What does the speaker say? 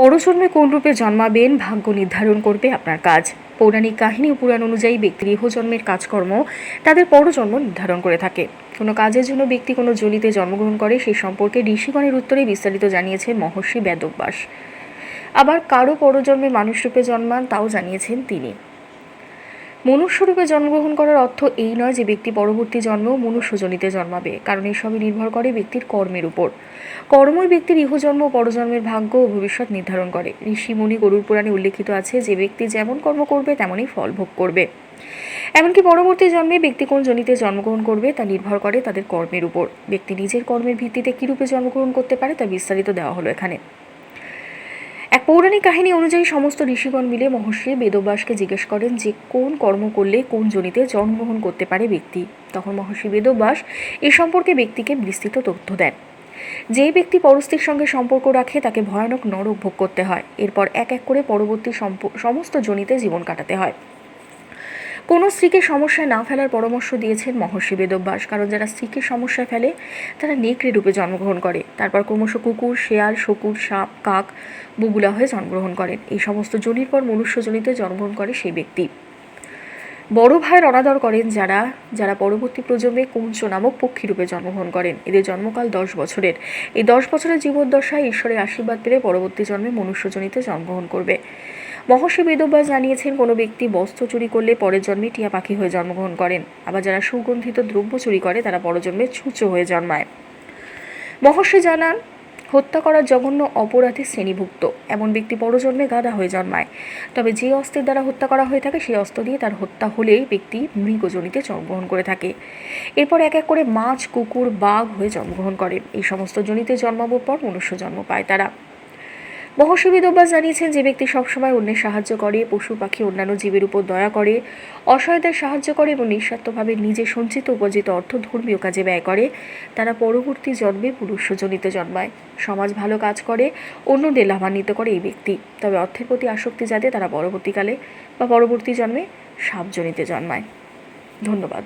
পরজন্মে কোন রূপে জন্মাবেন ভাগ্য নির্ধারণ করবে আপনার কাজ। পৌরাণিক কাহিনী ও পুরাণ অনুযায়ী ব্যক্তি ইহজন্মের কাজকর্ম তাদের পরজন্ম নির্ধারণ করে থাকে। কোনো কাজের জন্য ব্যক্তি কোনো জলিতে জন্মগ্রহণ করে সেই সম্পর্কে ঋষিগণের উত্তরে বিস্তারিত জানিয়েছেন মহর্ষি বেদব্যাস। আবার কারও পরজন্মে মানুষরূপে জন্মান তাও জানিয়েছেন তিনি। মনুষ্যরূপে জন্মগ্রহণ করার অর্থ এই নয় যে ব্যক্তি পরবর্তী জন্মেও মনুষ্যজনিতে জন্মাবে, কারণ এসবই নির্ভর করে ব্যক্তির কর্মের উপর। কর্মই ব্যক্তির ইহজন্ম পরজন্মের ভাগ্য ও ভবিষ্যৎ নির্ধারণ করে। ঋষি মুনি গরুর পুরাণে উল্লেখিত আছে যে ব্যক্তি যেমন কর্ম করবে, তেমনই ফল ভোগ করবে। এমনকি পরবর্তী জন্মে ব্যক্তি কোন জনিতে জন্মগ্রহণ করবে, তা নির্ভর করে তাদের কর্মের উপর। ব্যক্তি নিজের কর্মের ভিত্তিতে কীরূপে জন্মগ্রহণ করতে পারে, তা বিস্তারিত দেওয়া হলো এখানে। পৌরাণিক কাহিনী অনুযায়ী সমস্ত ঋষিগণ মিলে মহর্ষি বেদব্যাসকে জিজ্ঞেস করেন যে কোন কর্ম করলে কোন জনিতে জন্মগ্রহণ করতে পারে ব্যক্তি। তখন মহর্ষি বেদব্যাস এ সম্পর্কে ব্যক্তিকে বিস্তৃত তথ্য দেন। যে ব্যক্তি পরস্ত্রীর সঙ্গে সম্পর্ক রাখে, তাকে ভয়ানক নরক ভোগ করতে হয়। এরপর এক এক করে পরবর্তী সমস্ত জনিতে জীবন কাটাতে হয়। কোনো স্ত্রীকে সমস্যায় না ফেলার পরামর্শ দিয়েছেন মহর্ষি বেদব্যাস। কারণ যারা স্ত্রীকে সমস্যায় ফেলে, তারা নেকড়ে রূপে জন্মগ্রহণ করে। তারপর ক্রমশ কুকুর, শেয়াল শকুর সাপ, কাক বুগুলা হয়ে জন্মগ্রহণ করেন। এই সমস্ত জনির পর মনুষ্যজনিতে জন্মগ্রহণ করে সেই ব্যক্তি। বড় ভাইয়ের অনাদর করেন যারা যারা পরবর্তী প্রজন্মে কুঞ্চ নামক পক্ষীরূপে জন্মগ্রহণ করেন। এদের জন্মকাল দশ বছরের। এই দশ বছরের জীবদ্দশায় ঈশ্বরের আশীর্বাদ পেলে পরবর্তী জন্মে মনুষ্যজনিতে জন্মগ্রহণ করবে। মহর্ষি বেদব্যাস জানিয়েছেন, কোনো ব্যক্তি বস্ত্র চুরি করলে পরের জন্মে টিয়া পাখি হয়ে জন্মগ্রহণ করেন। আবার যারা সুগন্ধিত দ্রব্য চুরি করে, তারা পরজন্মে ছুঁচো হয়ে জন্মায়। মহর্ষি জানান হত্যা করার জঘন্য অপরাধে শ্রেণীভুক্ত। এমন ব্যক্তি পরজন্মে গাধা হয়ে জন্মায়। তবে যে অস্ত্রের দ্বারা হত্যা করা হয়ে থাকে, সেই অস্ত্র দিয়ে তার হত্যা হলেই ব্যক্তি মৃগজনিতে জন্মগ্রহণ করে থাকে। এরপর এক এক করে মাছ, কুকুর, বাঘ হয়ে জন্মগ্রহণ করে। এই সমস্ত জনিতে জন্মাবর পর মনুষ্য জন্ম পায় তারা। মহর্ষি বেদব্যাস জানিয়েছেন যে ব্যক্তি সবসময় অন্যের সাহায্য করে, পশু পাখি অন্যান্য জীবের উপর দয়া করে, অসহায়দের সাহায্য করে এবং নিঃস্বার্থভাবে নিজে সঞ্চিত উপার্জিত অর্থ ধর্মীয় কাজে ব্যয় করে। তারা পরবর্তী জন্মে পুরুষজনিতে জন্মায়। সমাজ ভালো কাজ করে, অন্যদের লাভান্বিত করে এই ব্যক্তি। তবে অর্থের প্রতি আসক্তি যাতে তারা পরবর্তীকালে বা পরবর্তী জন্মে সাপজনিতে জন্মায়। ধন্যবাদ।